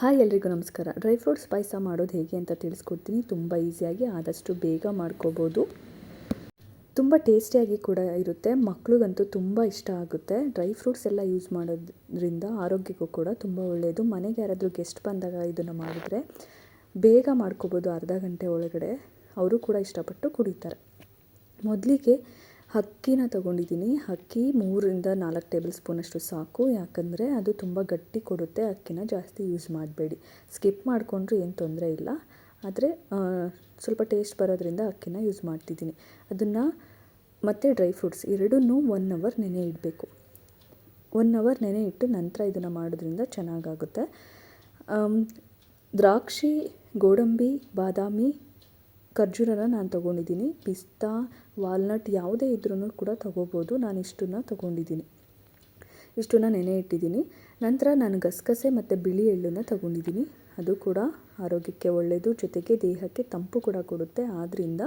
Hi ಎಲ್ರಿಗೂ ನಮಸ್ಕಾರ. Dry fruits ಪಾಯಸ ಮಾಡೋದು ಹೇಗೆ ಅಂತ ತಿಳಿಸ್ಕೊಡ್ತೀನಿ. ತುಂಬ ಈಸಿಯಾಗಿ ಆದಷ್ಟು ಬೇಗ ಮಾಡ್ಕೋಬೋದು. ತುಂಬ ಟೇಸ್ಟಿಯಾಗಿ ಕೂಡ ಇರುತ್ತೆ. ಮಕ್ಳಿಗಂತೂ ತುಂಬ ಇಷ್ಟ ಆಗುತ್ತೆ. ಡ್ರೈ ಫ್ರೂಟ್ಸ್ ಎಲ್ಲ ಯೂಸ್ ಮಾಡೋದ್ರಿಂದ ಆರೋಗ್ಯಕ್ಕೂ ಕೂಡ ತುಂಬ ಒಳ್ಳೆಯದು. ಮನೆಗೆ ಯಾರಾದರೂ ಗೆಸ್ಟ್ ಬಂದಾಗ ಇದನ್ನು ಮಾಡಿದ್ರೆ ಬೇಗ ಮಾಡ್ಕೋಬೋದು ಅರ್ಧ ಗಂಟೆ ಒಳಗಡೆ. ಅವರು ಕೂಡ ಇಷ್ಟಪಟ್ಟು ಕುಡಿತಾರೆ. ಮೊದಲಿಗೆ ಅಕ್ಕಿನ ತೊಗೊಂಡಿದ್ದೀನಿ. ಅಕ್ಕಿ ಮೂರರಿಂದ ನಾಲ್ಕು ಟೇಬಲ್ ಸ್ಪೂನಷ್ಟು ಸಾಕು. ಯಾಕಂದರೆ ಅದು ತುಂಬ ಗಟ್ಟಿ ಕೊಡುತ್ತೆ. ಅಕ್ಕಿನ ಜಾಸ್ತಿ ಯೂಸ್ ಮಾಡಬೇಡಿ. ಸ್ಕಿಪ್ ಮಾಡಿಕೊಂಡ್ರೆ ಏನು ತೊಂದರೆ ಇಲ್ಲ. ಆದರೆ ಸ್ವಲ್ಪ ಟೇಸ್ಟ್ ಬರೋದ್ರಿಂದ ಅಕ್ಕಿನ ಯೂಸ್ ಮಾಡ್ತಿದ್ದೀನಿ. ಅದನ್ನು ಮತ್ತು ಡ್ರೈ ಫ್ರೂಟ್ಸ್ ಎರಡನ್ನೂ ಒನ್ ಅವರ್ ನೆನೆ ಇಡಬೇಕು. ಒನ್ ಅವರ್ ನೆನೆ ಇಟ್ಟು ನಂತರ ಇದನ್ನು ಮಾಡೋದ್ರಿಂದ ಚೆನ್ನಾಗಾಗುತ್ತೆ. ದ್ರಾಕ್ಷಿ, ಗೋಡಂಬಿ, ಬಾದಾಮಿ ಖರ್ಜೂರನ ನಾನು ತೊಗೊಂಡಿದ್ದೀನಿ. ಪಿಸ್ತಾ, ವಾಲ್ನಟ್ ಯಾವುದೇ ಇದ್ರೂ ಕೂಡ ತೊಗೋಬೋದು. ನಾನು ಇಷ್ಟನ್ನು ತೊಗೊಂಡಿದ್ದೀನಿ. ಇಷ್ಟನ್ನು ನೆನೆ ಇಟ್ಟಿದ್ದೀನಿ. ನಂತರ ನಾನು ಗಸಗಸೆ ಮತ್ತು ಬಿಳಿ ಎಳ್ಳನ್ನು ತೊಗೊಂಡಿದ್ದೀನಿ. ಅದು ಕೂಡ ಆರೋಗ್ಯಕ್ಕೆ ಒಳ್ಳೆಯದು ಜೊತೆಗೆ ದೇಹಕ್ಕೆ ತಂಪು ಕೂಡ ಕೊಡುತ್ತೆ. ಆದ್ದರಿಂದ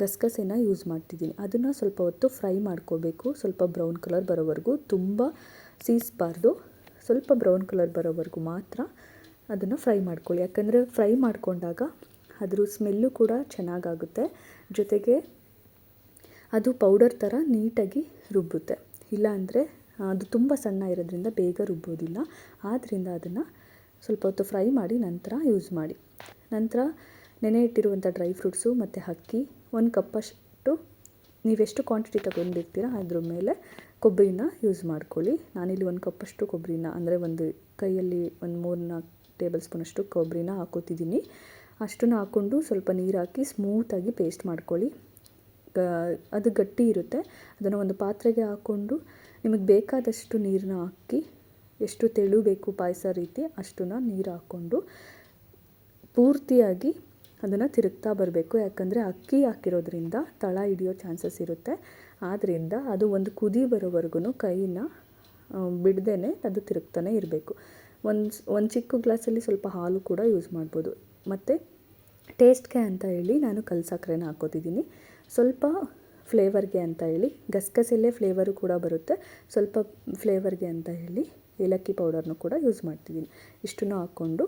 ಗಸಗಸೆನ ಯೂಸ್ ಮಾಡ್ತಿದ್ದೀನಿ. ಅದನ್ನು ಸ್ವಲ್ಪ ಹೊತ್ತು ಫ್ರೈ ಮಾಡ್ಕೋಬೇಕು. ಸ್ವಲ್ಪ ಬ್ರೌನ್ ಕಲರ್ ಬರೋವರೆಗೂ. ತುಂಬ ಸೀಸ್ಬಾರ್ದು. ಸ್ವಲ್ಪ ಬ್ರೌನ್ ಕಲರ್ ಬರೋವರೆಗೂ ಮಾತ್ರ ಅದನ್ನು ಫ್ರೈ ಮಾಡ್ಕೊಳ್ಳಿ. ಯಾಕಂದರೆ ಫ್ರೈ ಮಾಡಿಕೊಂಡಾಗ ಅದ್ರ ಸ್ಮೆಲ್ಲು ಕೂಡ ಚೆನ್ನಾಗಾಗುತ್ತೆ. ಜೊತೆಗೆ ಅದು ಪೌಡರ್ ಥರ ನೀಟಾಗಿ ರುಬ್ಬುತ್ತೆ. ಇಲ್ಲಾಂದರೆ ಅದು ತುಂಬ ಸಣ್ಣ ಇರೋದ್ರಿಂದ ಬೇಗ ರುಬ್ಬೋದಿಲ್ಲ. ಆದ್ದರಿಂದ ಅದನ್ನು ಸ್ವಲ್ಪ ಹೊತ್ತು ಫ್ರೈ ಮಾಡಿ ನಂತರ ಯೂಸ್ ಮಾಡಿ. ನಂತರ ನೆನೆ ಇಟ್ಟಿರುವಂಥ ಡ್ರೈ ಫ್ರೂಟ್ಸು ಮತ್ತು ಅಕ್ಕಿ ಒಂದು ಕಪ್ಪಷ್ಟು ನೀವೆಷ್ಟು ಕ್ವಾಂಟಿಟಿ ತಗೊಂಡಿರ್ತೀರ ಅದ್ರ ಮೇಲೆ ಕೊಬ್ಬರಿನ ಯೂಸ್ ಮಾಡ್ಕೊಳ್ಳಿ. ನಾನಿಲ್ಲಿ ಒಂದು ಕಪ್ಪಷ್ಟು ಕೊಬ್ಬರಿನ, ಅಂದರೆ ಒಂದು ಕೈಯಲ್ಲಿ ಒಂದು ಮೂರು ನಾಲ್ಕು ಟೇಬಲ್ ಸ್ಪೂನಷ್ಟು ಕೊಬ್ಬರಿನ ಹಾಕೋತಿದ್ದೀನಿ. ಅಷ್ಟನ್ನು ಹಾಕ್ಕೊಂಡು ಸ್ವಲ್ಪ ನೀರು ಹಾಕಿ ಸ್ಮೂತಾಗಿ ಪೇಸ್ಟ್ ಮಾಡ್ಕೊಳ್ಳಿ. ಅದು ಗಟ್ಟಿ ಇರುತ್ತೆ. ಅದನ್ನು ಒಂದು ಪಾತ್ರೆಗೆ ಹಾಕ್ಕೊಂಡು ನಿಮಗೆ ಬೇಕಾದಷ್ಟು ನೀರನ್ನ ಹಾಕಿ, ಎಷ್ಟು ತೆಳು ಬೇಕು ಪಾಯಸ ರೀತಿ ಅಷ್ಟನ್ನು ನೀರು ಹಾಕ್ಕೊಂಡು ಪೂರ್ತಿಯಾಗಿ ಅದನ್ನು ತಿರುಗ್ತಾ ಬರಬೇಕು. ಯಾಕಂದರೆ ಅಕ್ಕಿ ಹಾಕಿರೋದ್ರಿಂದ ತಳ ಹಿಡಿಯೋ ಚಾನ್ಸಸ್ ಇರುತ್ತೆ. ಆದ್ದರಿಂದ ಅದು ಒಂದು ಕುದಿ ಬರೋವರೆಗೂ ಕೈನ ಬಿಡ್ದೇ ಅದು ತಿರುಗ್ತಾನೆ ಇರಬೇಕು. ಒಂದು ಒಂದು ಚಿಕ್ಕ ಗ್ಲಾಸಲ್ಲಿ ಸ್ವಲ್ಪ ಹಾಲು ಕೂಡ ಯೂಸ್ ಮಾಡ್ಬೋದು. ಮತ್ತು ಟೇಸ್ಟ್ಗೆ ಅಂತ ಹೇಳಿ ನಾನು ಕಲ್ ಸಕ್ಕರೆನ ಹಾಕೋತಿದ್ದೀನಿ ಸ್ವಲ್ಪ ಫ್ಲೇವರ್ಗೆ ಅಂತ ಹೇಳಿ, ಗಸಗಸೆಲ್ಲೇ ಫ್ಲೇವರು ಕೂಡ ಬರುತ್ತೆ. ಸ್ವಲ್ಪ ಫ್ಲೇವರ್ಗೆ ಅಂತ ಹೇಳಿ ಏಲಕ್ಕಿ ಪೌಡರ್ನು ಕೂಡ ಯೂಸ್ ಮಾಡ್ತಿದ್ದೀನಿ. ಇಷ್ಟನ್ನು ಹಾಕ್ಕೊಂಡು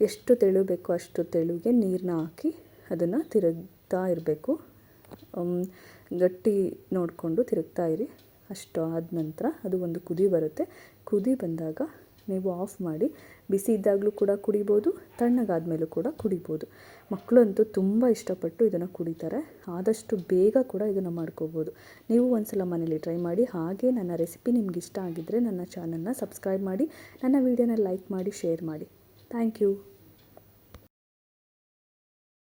ಎಷ್ಟು ತೆಳು ಬೇಕೋ ಅಷ್ಟು ತೆಳುಗೆ ನೀರನ್ನ ಹಾಕಿ ಅದನ್ನು ತಿರುಗ್ತಾ ಇರಬೇಕು. ಗಟ್ಟಿ ನೋಡಿಕೊಂಡು ತಿರುಗ್ತಾ ಇರಿ. ಅಷ್ಟು ಆದ ನಂತರ ಅದು ಒಂದು ಕುದಿ ಬರುತ್ತೆ. ಕುದಿ ಬಂದಾಗ ನೀವು ಆಫ್ ಮಾಡಿ, ಬಿಸಿ ಇದ್ದಾಗಲೂ ಕೂಡ ಕುಡಿಬೋದು, ತಣ್ಣಗಾದ ಮೇಲೂ ಕೂಡ ಕುಡಿಬೋದು. ಮಕ್ಕಳಂತೂ ತುಂಬ ಇಷ್ಟಪಟ್ಟು ಇದನ್ನು ಕುಡಿತಾರೆ. ಆದಷ್ಟು ಬೇಗ ಕೂಡ ಇದನ್ನು ಮಾಡ್ಕೋಬೋದು. ನೀವು ಒಂದು ಸಲ ಮನೇಲಿ ಟ್ರೈ ಮಾಡಿ, ಹಾಗೆ ನನ್ನ ರೆಸಿಪಿ ನಿಮ್ಗೆ ಇಷ್ಟ ಆಗಿದ್ದರೆ ನನ್ನ ಚಾನಲ್ನ ಸಬ್ಸ್ಕ್ರೈಬ್ ಮಾಡಿ, ನನ್ನ ವೀಡಿಯೋನ ಲೈಕ್ ಮಾಡಿ ಶೇರ್ ಮಾಡಿ. Thank you